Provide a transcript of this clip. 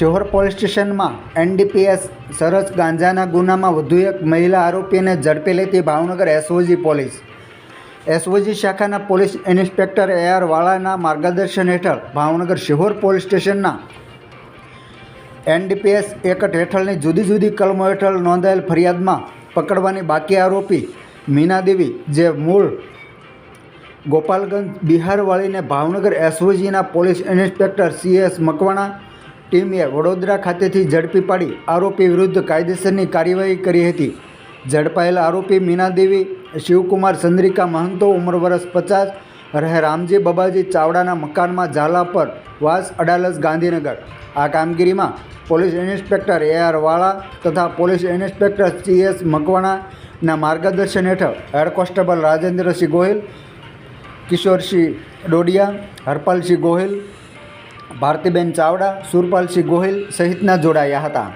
Sihor police સ્ટેશનમાં NDPS સરસ ગાંજાના ગુનામાં વધુ એક મહિલા આરોપીને ઝડપી લેતી ભાવનગર એસઓજી પોલીસ. એસઓજી શાખાના પોલીસ ઇન્સ્પેક્ટર એ આર વાળાના માર્ગદર્શન હેઠળ ભાવનગર શિહોર પોલીસ સ્ટેશનના એનડીપીએસ એકટ હેઠળની જુદી જુદી કલમો હેઠળ નોંધાયેલ ફરિયાદમાં પકડવાની બાકી આરોપી મીનાદેવી, જે મૂળ ગોપાલગંજ બિહારવાળીને ભાવનગર એસઓજીના પોલીસ ઇન્સ્પેક્ટર સીએસ મકવાણા ટીમે વડોદરા ખાતેથી ઝડપી પાડી આરોપી વિરુદ્ધ કાયદેસરની કાર્યવાહી કરી હતી. ઝડપાયેલા આરોપી મીનાદેવી, શિવકુમાર ચંદ્રિકા મહંતો, ઉંમર વર્ષ પચાસ, રહે રામજી બબાજી ચાવડાના મકાનમાં ઝાલા પર વાસ અડાલજ ગાંધીનગર. આ કામગીરીમાં પોલીસ ઇન્સ્પેક્ટર એ આર વાળા તથા પોલીસ ઇન્સ્પેક્ટર સી એસ મકવાણાના માર્ગદર્શન હેઠળ હેડ કોન્સ્ટેબલ રાજેન્દ્રસિંહ ગોહિલ, કિશોરસિંહ ડોડિયા, હરપાલસિંહ ગોહિલ ભારતીબેન ચાવડા સુરપાલસિંહ ગોહિલ સહિતના જોડાયા હતા.